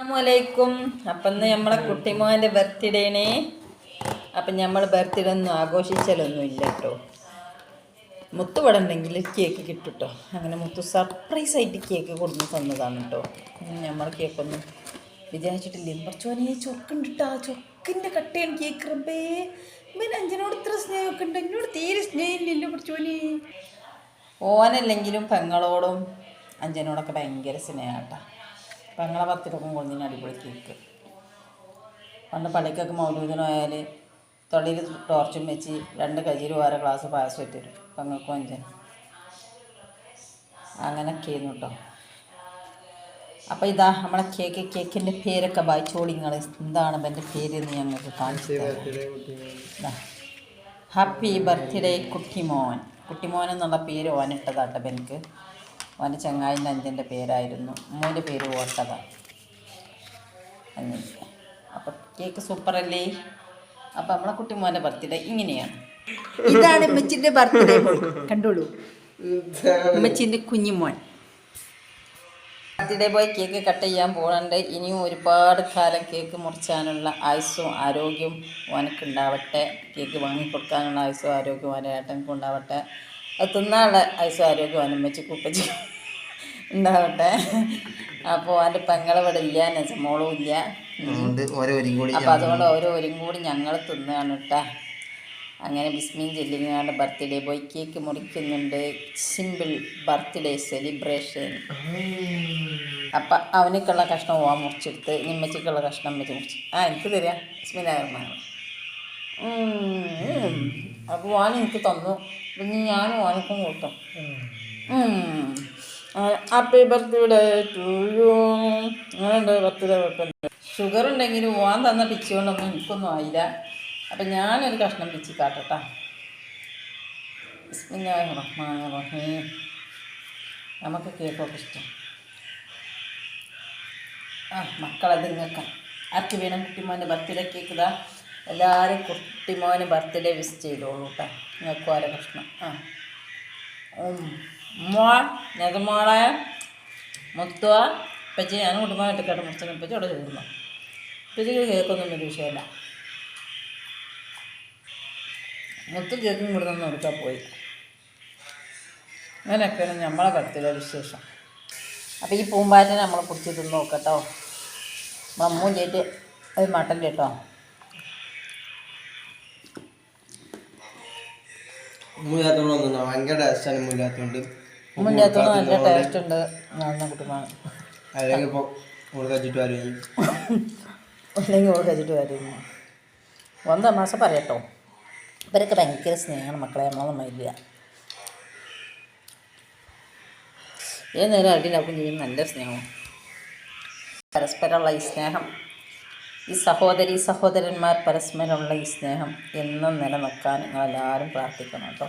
അസ്സലാമലൈക്കും. അപ്പം ഇന്ന് നമ്മളെ കുട്ടിമോന്റെ ബർത്ത്ഡേനെ അപ്പം നമ്മൾ ബർത്ത്ഡേ ഒന്നും ആഘോഷിച്ചാലൊന്നും ഇല്ല കേട്ടോ മുത്തു ഇവിടെ ഉണ്ടെങ്കിൽ കേക്ക് കിട്ടും കേട്ടോ അങ്ങനെ മുത്തു സർപ്രൈസ് ആയിട്ട് കേക്ക് കൊടുന്ന് തന്നതാണ് കേട്ടോ നമ്മൾ കേക്കൊന്നും വിചാരിച്ചിട്ടില്ല. കുറച്ചോനെ ചൊക്കുണ്ട് കേട്ടോ ചൊക്കിന്റെ കട്ടയാണ് കേക്ക് റബ്ബേ. ഇവൻ അഞ്ചനോട് ഇത്ര സ്നേഹമൊക്കെ ഉണ്ട്. എന്നോട് തീരെ സ്നേഹമില്ലല്ലോ കുറച്ചോനെ ഓനല്ലെങ്കിലും പെങ്ങളോടും അഞ്ചനോടൊക്കെ ഭയങ്കര സ്നേഹട്ടാ പെങ്ങളെ പത്തിരക്കും കൊന്നിന് അടിപൊളി കേക്ക് പണ്ട് പള്ളിക്കൊക്കെ മൗലൂദിനായാൽ തൊള്ളിയിൽ ടോർച്ചും വെച്ച് രണ്ട് കജിയിൽ വേറെ ഗ്ലാസ് പായസം ഇട്ടിരും പെങ്ങൾക്കും അഞ്ചൻ അങ്ങനെയൊക്കെയായിരുന്നു കേട്ടോ അപ്പോൾ ഇതാ നമ്മളെ കേക്ക് കേക്കിന്റെ പേരൊക്കെ വായിച്ചോളി നിങ്ങൾ എന്താണ് എന്റെ പേര് എന്ന് ഞങ്ങൾക്ക് കാണിച്ചു ഹാപ്പി ബർത്ത്ഡേ കുട്ടിമോൻ. കുട്ടിമോൻ എന്നുള്ള പേര് ഓനിട്ടതാട്ടോ എനിക്ക് ഓന്റെ ചങ്ങായിന്റെ അഞ്ചന്റെ പേരായിരുന്നു. മോന്റെ പേര് ഓട്ടത അങ്ങനെ അപ്പം കേക്ക് സൂപ്പറല്ലേ? അപ്പം നമ്മളെ കുട്ടി മോന്റെ ബർത്ത്ഡേ ഇങ്ങനെയാണ്. ഇതാണ് ഉമ്മച്ചിന്റെ ബർത്ത്ഡേ. കണ്ടോളൂ. ഉമ്മച്ചിന്റെ കുഞ്ഞുമോൻ. ബർത്ത്ഡേ ബോയ് കേക്ക് കട്ട് ചെയ്യാൻ പോകണ്ട് ഇനിയും ഒരുപാട് കാലം കേക്ക് മുറിച്ചാനുള്ള ആയുസ്സും ആരോഗ്യവും ഓനക്ക് ഉണ്ടാവട്ടെ. കേക്ക് വാങ്ങിക്കൊടുക്കാനുള്ള ആയുസ്സും ആരോഗ്യവും കൊണ്ടാവട്ടെ അത് തിന്നാളെ ആരോഗ്യവും ഓനമ്മച്ചി കുപ്പച്ചി ഉണ്ടാവട്ടെ. അപ്പോൾ എന്റെ പെങ്ങളെ ഇവിടെ ഇല്ല മോളും ഇല്ല. അതുകൊണ്ട് ഓരോ വരിയും കൂടി അപ്പം അതുകൊണ്ട് ഓരോരും കൂടി ഞങ്ങൾ തിന്നുകയാണ് കേട്ടാ അങ്ങനെ ബിസ്മീൻ ചെല്ലിങ്ങാണ്ട് birthday boy cake മുറിക്കുന്നുണ്ട്. Simple birthday celebration. അപ്പം അവനക്കുള്ള കഷ്ണം ഓ മുറിച്ചെടുത്ത് നിമ്മച്ചിക്കുള്ള കഷ്ണം വെച്ച് മുറിച്ച്. ആ എനിക്ക് തരാം. ബിസ്മിനായിരുന്നു അപ്പോൾ ഓൻ എനിക്ക് തന്നു. പിന്നെ ഞാനും ഓനക്കും കൂട്ടും. ഹാപ്പി ബർത്ത്ഡേ ടു യു അങ്ങനെയുണ്ട് ബർത്ത്ഡേ കുഴപ്പമില്ല ഷുഗർ ഉണ്ടെങ്കിലും ഓൻ തന്ന പിച്ചുകൊണ്ടൊന്നും എനിക്കൊന്നും ആയില്ല. അപ്പം ഞാനൊരു കഷ്ണം പിച്ചി കാട്ടട്ടാ. ബിസ്മില്ലാഹിർ റഹ്മാൻ റഹീം. നമുക്ക് കേക്കൊക്കെ ഇഷ്ടം. ആ മക്കളത് നിങ്ങൾക്ക്. ആർക്ക് വേണം കുട്ടിമോന്റെ ബർത്ത്ഡേ കേക്ക് ഇതാ? എല്ലാവരും കുട്ടിമോന് ബർത്ത്ഡേ വിസ് ചെയ്തോളൂ കേട്ടോ നിങ്ങൾക്ക് ഓരോ കഷ്ണം ആ. മോൾ നെതമോളെ മുത്തുവ. ഇപ്പച്ചി ഞാൻ കുടുംബമായിട്ട് കേട്ട മുറിച്ചു ഇപ്പച്ചി അവിടെ ചോദിക്കുന്നു. ഇപ്പച്ചിക്ക് കേക്കൊന്നും ഒരു വിഷയമല്ല. മുത്ത് കേൾക്കും കൂടെ നിന്ന് കൊടുക്കാൻ പോയി. അങ്ങനെയൊക്കെയാണ് നമ്മളെ ബർത്ത്ഡേ വിശേഷം. അപ്പോൾ ഈ പൂമ്പാറ്റിനെ നമ്മൾ കുടിച്ച് തിന്ന് നോക്കട്ടോ മമ്മൂലിയിട്ട് അത് മട്ടൻ കേട്ടോ. ഭയങ്കര ടേസ്റ്റാണ് മുന്നിനകത്തോട് നല്ല ടേസ്റ്റ് ഉണ്ട്. നന്ന കുട്ടുമാണ് അല്ലെങ്കിൽ ഇപ്പോൾ കൂടുതൽ കഴിച്ചിട്ട് വരും. അല്ലെങ്കിൽ ഓടി കഴിച്ചിട്ട് വരും. ഒന്ന് മാസം പറയട്ടോ. ഇവരൊക്കെ ഭയങ്കര സ്നേഹമാണ് മക്കളെ. നമ്മളൊന്നും ഇല്ല ഏത് നേരം അടിയിലാക്കും ചെയ്യും നല്ല സ്നേഹം പരസ്പരമുള്ള ഈ സ്നേഹം. ഈ സഹോദരി സഹോദരന്മാർ പരസ്പരമുള്ള ഈ സ്നേഹം എന്നും നിലനിൽക്കാൻ നിങ്ങളെല്ലാവരും പ്രാർത്ഥിക്കണം കേട്ടോ.